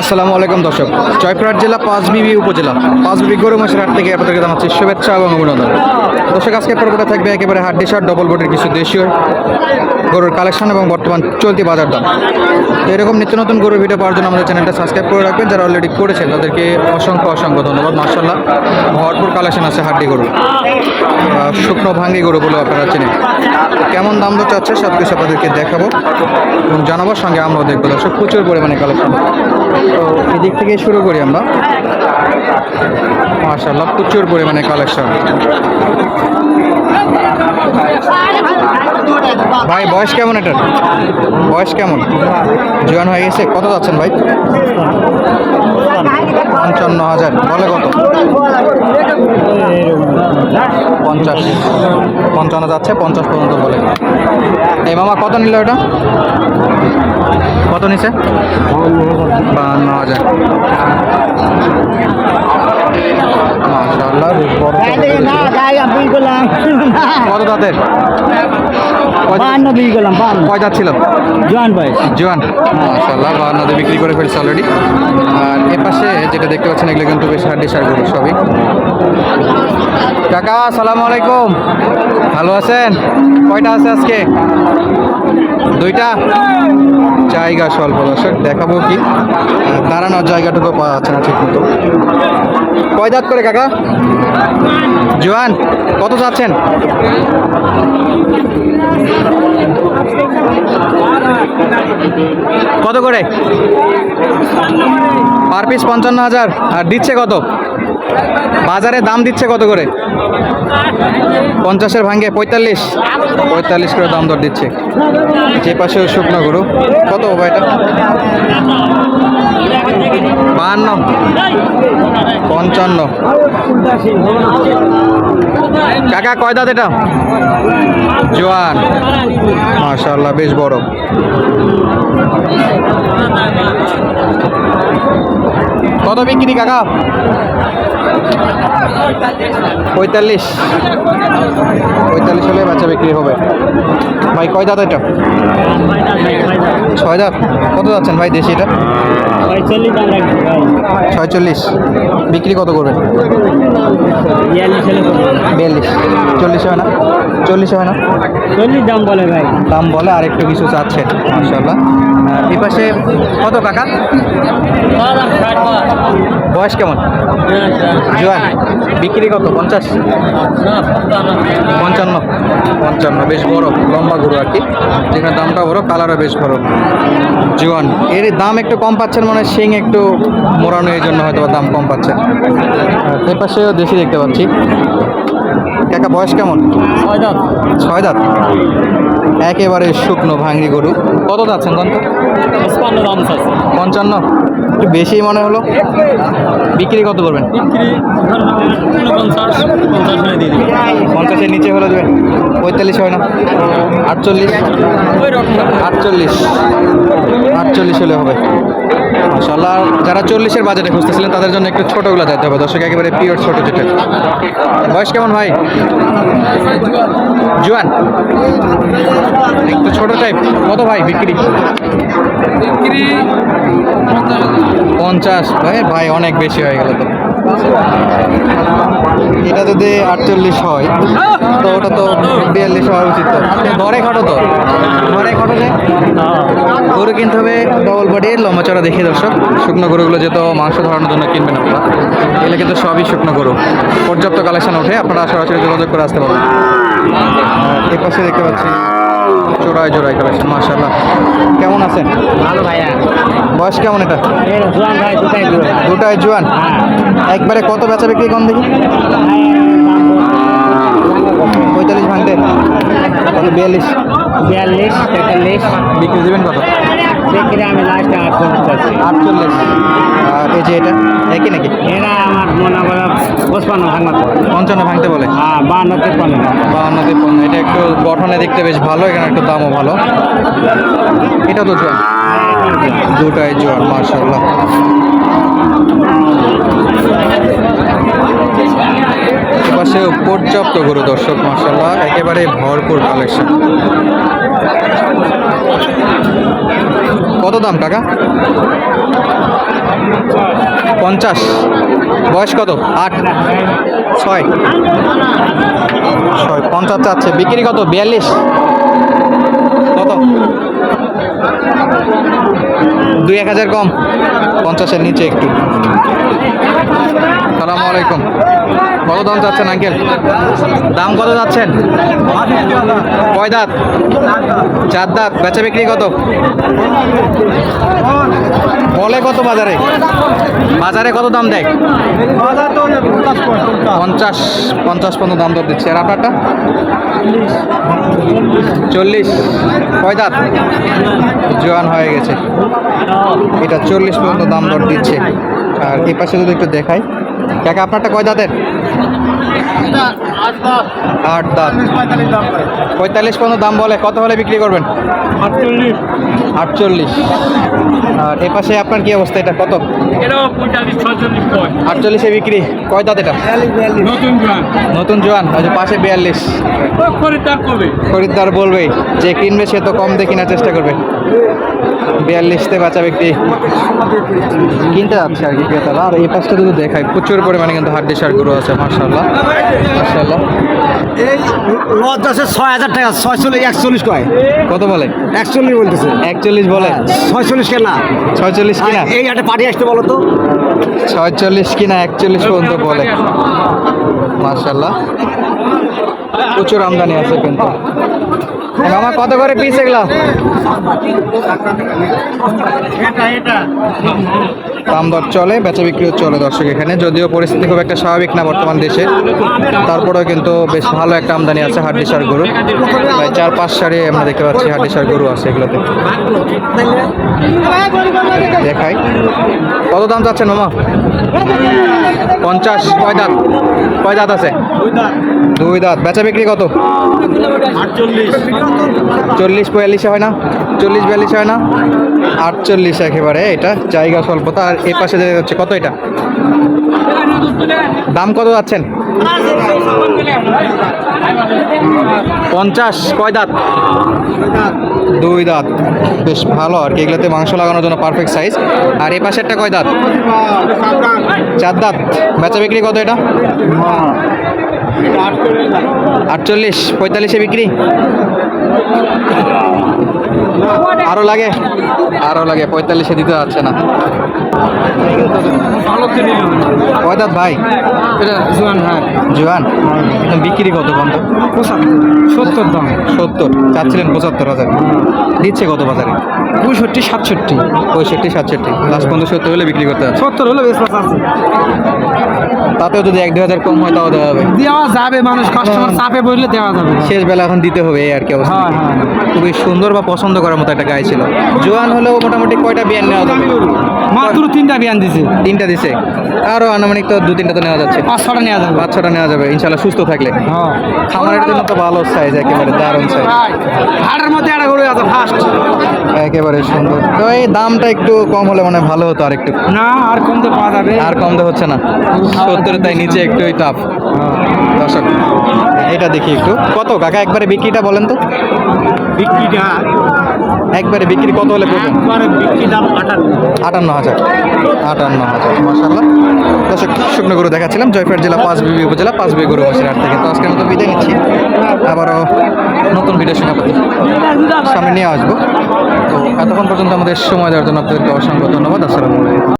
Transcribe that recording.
আসসালামু আলাইকুম দর্শক। জয়পুরহাট জেলা পাঁচবিবি উপজেলা। পাঁচবিবি গরু মাসের হাট থেকে আপনাদেরকে জানাচ্ছি শুভেচ্ছা এবং অভিনন্দন। দর্শক, আজকে পর্বটা থাকবে একেবারে হাড্ডি শার্ট ডবল বোর্ডের কিছু দেশীয় গরুর কালেকশন এবং বর্তমান চলতি বাজার দাম। তো এরকম নিত্য নতুন গরুর ভিডিও পাওয়ার জন্য আমাদের চ্যানেলটা সাবস্ক্রাইব করে রাখবেন। যারা অলরেডি করেছেন, তাদেরকে অসংখ্য অসংখ্য ধন্যবাদ। মার্শাল্লাহ ভরপুর কালেকশন আছে হাড্ডি গরু শুকনো ভাঙ্গি গরুগুলো আপনারা চেনেন। কেমন দাম দর চাচ্ছে সব কিছু আপনাদেরকে দেখাবো এবং জানাবার সঙ্গে আমরাও দেখব। দর্শক, প্রচুর পরিমাণে কালেকশন তো এদিক থেকে শুরু করি আমরা। মার্শাল্লাহ প্রচুর পরিমাণে কালেকশন ভাই, বয়স কেমন এটার? বয়স কেমন? জোয়ান হয়ে গেছে? কত যাচ্ছেন ভাই? পঞ্চান্ন হাজার। বলে কত? পঞ্চাশ। পঞ্চান্ন যাচ্ছে, পঞ্চাশ পর্যন্ত বলে। এই মামা কত নিল এটা? কত নিছে? বাহান্ন হাজার। মাশাআল্লাহ বেশ বড় কত দাঁতের? কয়- বাহান্ন বিক্রি করলাম বাহান্ন কয় দাঁত ছিল? জোয়ান ভাই জোয়ান মাশাআল্লাহ বাহান্নতে বিক্রি করে ফেলছে অলরেডি আর এ পাশে যেটা দেখতে পাচ্ছেন এগুলো কিন্তু বেশ হাড্ডি সার গরু সবই। কাকা আসসালামু আলাইকুম। ভালো আছেন? কয়টা আছে আজকে? দুইটা? জায়গা স্বল্প দর্শক দেখাবো কি। দাঁড়ানোর জায়গাটুকু পাওয়া যাচ্ছে না ঠিক মতো কয় দাঁত করে কাকা? জোয়ান, কত চাচ্ছেন? কত করে? পার পিস পঞ্চান্ন হাজার। আর দিচ্ছে কত? বাজারে দাম দিচ্ছে কত করে? পঞ্চাশের ভাঙ্গে পঁয়তাল্লিশ। পঁয়তাল্লিশ করে দাম দর দিচ্ছে। যে পাশে শুকনো গরু। কত হবে এটা? বাহান্ন। পঞ্চান্ন। কাকা কয় দাঁত এটা? জোয়ান। মাশাল্লাহ বেশ বড়। কত বিক্রি কাকা। পঁয়তাল্লিশ। পঁয়তাল্লিশ হলে বাচ্চা বিক্রি হবে। ভাই কয় দাঁত এটা? ছয় দাঁত। কত যাচ্ছেন ভাই দেশি এটা? ছয়চল্লিশ। বিক্রি কত করবেন? বিয়াল্লিশ। চল্লিশ হয় না? চল্লিশ হয় না? চল্লিশ দাম বলে ভাই। দাম বলে আর একটু কিছু চাচ্ছে মাশাল্লাহ আর এই পাশে কত কাকা? বয়স কেমন? জোয়ান। বিক্রি কত? পঞ্চাশ? পঞ্চান্ন। পঞ্চান্ন, বেশ বড়, লম্বা গরু আর কি। যেখানে দামটা বড়, কালারও বেশ বড়। জোয়ান, এর দাম একটু কম পাচ্ছেন মানে শিং একটু মোড়ানো এই জন্য হয়তো দাম কম পাচ্ছেন। আর এ পাশেও দেশি দেখতে পাচ্ছি। কাকা বয়স কেমন? ছয় দাঁত। ছয় দাঁত। একেবারে শুকনো ভাঙ্গি গরু। কত যাচ্ছেন দাম পঞ্চান্ন? একটু বেশি মনে হলো। বিক্রি কত করবেন? বিক্রি পঞ্চাশ পঞ্চাশের নিচে হলে দেবেন। পঁয়তাল্লিশ হয় না। আটচল্লিশ? আটচল্লিশ। আটচল্লিশ হলে হবে। মাশাল্লাহ যারা চল্লিশের বাজেটে খুঁজতেছিলেন তাদের জন্য একটু ছোটোগুলো যেতে হবে। দর্শক একেবারে পিওর ছোটো যেটা। বয়স কেমন ভাই? জোয়ান? একটু ছোট টাইপ কত ভাই বিক্রি? বিক্রি পঞ্চাশ। ভাই ভাই অনেক বেশি হয়ে গেল তো। এটা যদি আটচল্লিশ হয় তো ওটা তো বিয়াল্লিশ হওয়া উচিত তো। ধরে খাটো তো? ধরে খাটো যে? গরু কিনতে হবে ডবল বডির লম্বা চড়া দেখে দর্শক। শুকনো গরুগুলো যেহেতু মাংস ধরানোর জন্য কিনবেন আপনারা। এগুলো কিন্তু সবই শুকনো গরু। পর্যাপ্ত কালেকশন ওঠে আপনারা সরাসরি যোগাযোগ করে আসতে পারবেন। এ পাশে দেখতে পাচ্ছি জোড়ায় জোড়ায় কালেকশন মার্শাল্লাহ কেমন আছেন? ভালো ভাইয়া। বয়স কেমন এটা? জোয়ান জোয়ান। একবারে কত বেচা বিক্রি কম দেখি? পঁয়তাল্লিশ ভাঙতে। কত বিয়াল্লিশ। বিয়াল্লিশ তেতাল্লিশ। বিক্রি দেবেন কত? বিক্রি আমি লাস্টে আটচল্লিশ আটচল্লিশ। আর এই যে এটা একই নাকি? এরা আমার মনে করে পঞ্চান্ন ভাঙতে বলে? হ্যাঁ বান্ন তেপ্পান্ন। বাউন্ন তিপ্পান্ন। এটা একটু গঠনে দেখতে বেশ ভালো এখানে একটু দামও ভালো। এটা তো জোয়ার দুটাই জোয়ার মার্শাল্লাহ পর্যাপ্ত গরু, দর্শক মার্শাল্লাহ একেবারে ভরপুর কালেকশন কত দাম, কাকা? পঞ্চাশ। বয়স কত? আট। ছয়। ছয়, পঞ্চাশ চাচ্ছে। বিক্রি কত? বিয়াল্লিশ। কত? দুই এক হাজার কম, পঞ্চাশের নিচে একটু। সালামু আলাইকুম। কত দাম চাচ্ছেন, আঙ্কেল? দাম কত যাচ্ছেন কয় দাঁত? চার দাঁত। বেচা বিক্রি কত? বলে কত বাজারে? বাজারে কত দাম দেয়? পঞ্চাশ পঞ্চাশ পর্যন্ত দাম দর দিচ্ছে। আর আপনারটা? চল্লিশ। কয় জোয়ান হয়ে গেছে। এটা চল্লিশ পর্যন্ত দাম দর দিচ্ছে। আর এ পাশে যদি একটু দেখাই। কাকা, আপনারটা কয় দাঁতের? আট দাঁত। পঁয়তাল্লিশ পর্যন্ত দাম বলে। কত হলে বিক্রি করবেন? আটচল্লিশ। আটচল্লিশ। আর এ পাশে আপনার কি অবস্থা? এটা কত? আটচল্লিশে বিক্রি। কয় দাঁত এটা? নতুন জোয়ান। নতুন ওই যে পাশে বিয়াল্লিশ। খরিদ্দার খরিদ্দার বলবে যে কিনবে সে তো কম দিয়ে কেনার চেষ্টা করবে। বিয়াল্লিশতে বাঁচা ব্যক্তি কিনতে যাচ্ছে আর কি ক্রেতারা। আর এই পাশটা যদি দেখায় প্রচুর পরিমাণে কিন্তু হাড্ডি সার গরু আছে মার্শাল্লাহ মার্শাল্লাহ এই রদ আছে ছয় হাজার টাকা ছয়চল্লিশ একচল্লিশ কয়? কত বলে? একচল্লিশ বলতেছে। একচল্লিশ বলে? ছয়চল্লিশ কেনা। ছয়চল্লিশ কিনা? এই হাটে পাঠিয়ে আসতে বলো তো। ছয়চল্লিশ কিনা একচল্লিশ পর্যন্ত বলে। মার্শাল্লাহ প্রচুর আমদানি আছে কিন্তু। মামা কত করে পিস এগুলা? দাম দর চলে বেচা বিক্রিও চলে দর্শক এখানে। যদিও পরিস্থিতি খুব একটা স্বাভাবিক না বর্তমান দেশে। তারপরেও কিন্তু বেশ ভালো একটা আমদানি আছে হাড্ডি সার গরু। প্রায় চার পাঁচ সারি আমরা দেখতে পাচ্ছি হাড্ডি সার গরু আছে এগুলোতে। দেখাই। কত দাম চাচ্ছেন মামা? পঞ্চাশ কয় দাঁত? কয় দাঁত আছে? দুই দাঁত। বেচা বিক্রি কত? চল্লিশ পঁয়াল্লিশে হয় না? চল্লিশ বিয়াল্লিশে হয় না? আটচল্লিশ একেবারে। এটা জায়গা স্বল্পতা। আর এই পাশে যেতে হচ্ছে কত এটা? দাম কত যাচ্ছেন? পঞ্চাশ, কয় দাঁত? দুই দাঁত। বেশ ভালো, আর কি, এগুলোতে মাংস লাগানোর জন্য পারফেক্ট সাইজ আর এই পাশেরটা কয় দাঁত? চার দাঁত। বেচা বিক্রি কত এটা? আটচল্লিশ, পঁয়তাল্লিশে বিক্রি? আরও লাগে? আরও লাগে, পঁয়তাল্লিশে দিতে যাচ্ছে না। কয় দাঁত ভাই? এটা জোয়ান হ্যাঁ জোয়ান? এখন বিক্রি কত কত সত্তর দাম। সত্তর। চাচ্ছিলেন পঁচাত্তর হাজার। দিচ্ছে কত বাজারে? পঁয়ষট্টি সাতষট্টি। পঁয়ষট্টি সাতষট্টি। লাস্ট পর্যন্ত সত্তর হলে বিক্রি করতে হবে সত্তর হলে বেশ আছে। তাতেও যদি এক দু হাজার কম হয় তাও দেওয়া হবে দেওয়া যাবে মানুষ কাস্টমার চাপে বললে দেওয়া যাবে। শেষ বেলা এখন দিতে হবে এই আর কি অবস্থা। হ্যাঁ, হ্যাঁ। খুবই সুন্দর বা পছন্দ করার মতো একটা গায়ে ছিল। জোয়ান হলেও মোটামুটি কয়টা বিয়ান নেওয়া যাবে? মাত্র তিনটা বিয়ান দিছে। তিনটা দিছে। আরও আনুমানিক তো দু তিনটা তো নেওয়া যাচ্ছে। পাঁচ ছটা নেওয়া যাবে। পাঁচ ছটা নেওয়া যাবে ইনশাল্লাহ সুস্থ থাকলে। হ্যাঁ। খামারের জন্য তো ভালো সাইজ একেবারে দারুণ সাইজ হাটের মধ্যে একটা গরু আছে ফার্স্ট একেবারে সুন্দর। তো এই দামটা একটু কম হলে মানে ভালো হতো আর একটু না আর কমতে পাওয়া যাবে। আর কম তো হচ্ছে না। সত্তর তাই নিচে একটুই টাফ দর্শক এটা দেখি একটু। কত? কাকা একবারে বিক্রিটা বলেন তো। বিক্রিটা? একবারে বিক্রি কত হলে একবারে বিক্রি দাম আটান্ন। আটান্ন হাজার। আটান্ন হাজার মাসাল্লাহ দর্শক শুকনো গরু দেখাচ্ছিলাম? জয়পুর জেলা পাঁচ বিবি উপজেলা, পাঁচ বিবি গরু হাট থেকে। তো আজকের তো বিদায় নিচ্ছি। আবারও নতুন ভিডিও সঙ্গে সামনে নিয়ে আসব। তো এতক্ষণ পর্যন্ত আমাদের সময় দেওয়ার জন্য আপনাদেরকে অসংখ্য ধন্যবাদ। আসসালামু আলাইকুম।